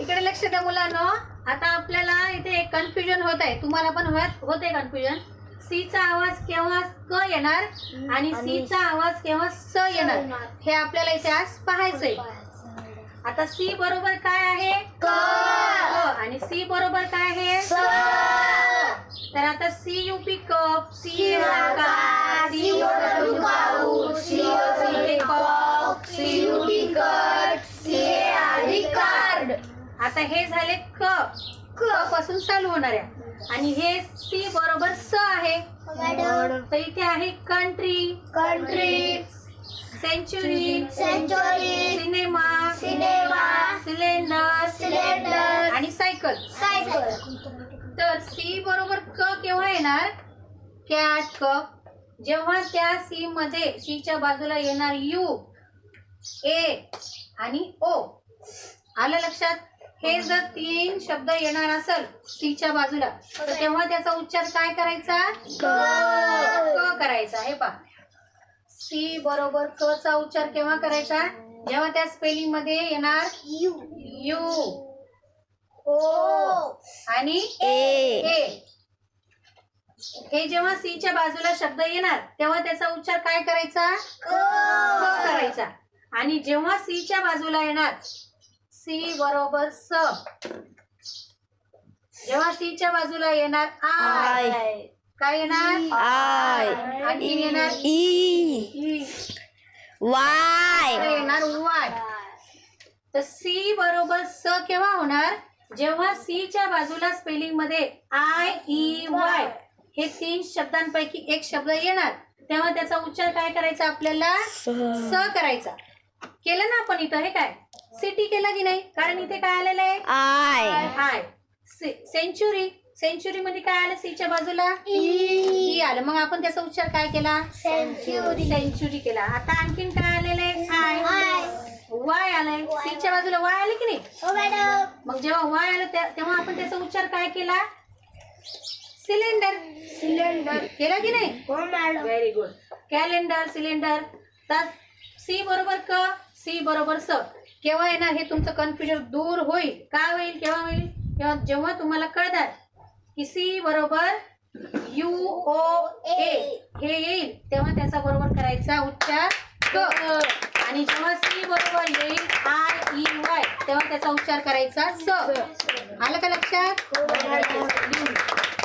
इकडे लक्ष द्या मुलांनो. आता आपल्याला इथे एक कन्फ्युजन होत आहे. तुम्हाला पण होत होते कन्फ्युजन सी चा आवाज केव्हा क येणार आणि सी चा आवाज केव्हा स येणार? हे आपल्याला इथे आज पाहायचंय आता सी बरोबर काय आहे? क. आणि सी बरोबर काय आहे? तर आता C U P cup C आता हे झाले क क पासून चालू होणार आहे. आणि हे सी बरोबर स आहे. तर इथे आहे country country century century cinema cinema cylinder cylinder आणि सायकल सायकल तर सी बरोबर क केव्हा येणार? कॅट कप जेव्हा त्या सी मध्ये सीच्या बाजूला येणार यू ए आणि ओ आलं लक्षात? हे जर तीन शब्द येणार असेल सीच्या बाजूला तर तेव्हा त्याचा उच्चार काय करायचा? क. करायचा. हे पहा. सी बरोबर क चा उच्चार केव्हा करायचा? जेव्हा त्या स्पेलिंगमध्ये येणार यू. यू. ओ आणि ए. हे जेव्हा सी च्या बाजूला शब्द येणार तेव्हा त्याचा उच्चार काय करायचा? क करायचा. आणि जेव्हा सी च्या बाजूला येणार सी बरोबर स. जेव्हा सी च्या बाजूला येणार आय काय येणार? आय आणि येणार? E E. वाय येणार? वाय तर सी बरोबर स केव्हा होणार? जेव्हा सी च्या बाजूला स्पेलिंगमध्ये आय ई वाय हे तीन शब्दांपैकी एक शब्द येणार. तेव्हा त्याचा उच्चार काय करायचा आपल्याला? स करायचा. केलं ना आपण इथं हे काय? सिटी केलं की नाही? कारण इथे काय आलेलं आहे? आय आय सेंचुरी सेंचुरी मध्ये काय आलं? सीच्या बाजूला? ई आलं. मग आपण त्याचा उच्चार काय केला? सेंचुरी सेंचुरी केला. आता आणखीन काय आलेलं आहे? आय वाय आलंय. सीच्या बाजूला वाय आले की नाही? मॅडम. मग जेव्हा वाय आलं तेव्हा आपण त्याचा उच्चार काय केला? सिलेंडर सिलेंडर केला की नाही? हो व्हेरी गुड कॅलेंडर सिलेंडर तर सी बरोबर क सी बरोबर स. केव्हा येणार हे तुमचं कन्फ्युजन दूर होईल. काय होईल? केव्हा होईल? केव्हा? जेव्हा तुम्हाला कळणार की सी बरोबर यू ओ ए हे येईल तेव्हा त्याचा बरोबर करायचा उच्चार क. आणि जेव्हा सी बरोबर येईल आय ई वाय तेव्हा त्याचा उच्चार करायचा स. आलं का लक्षात? लिहून घ्या.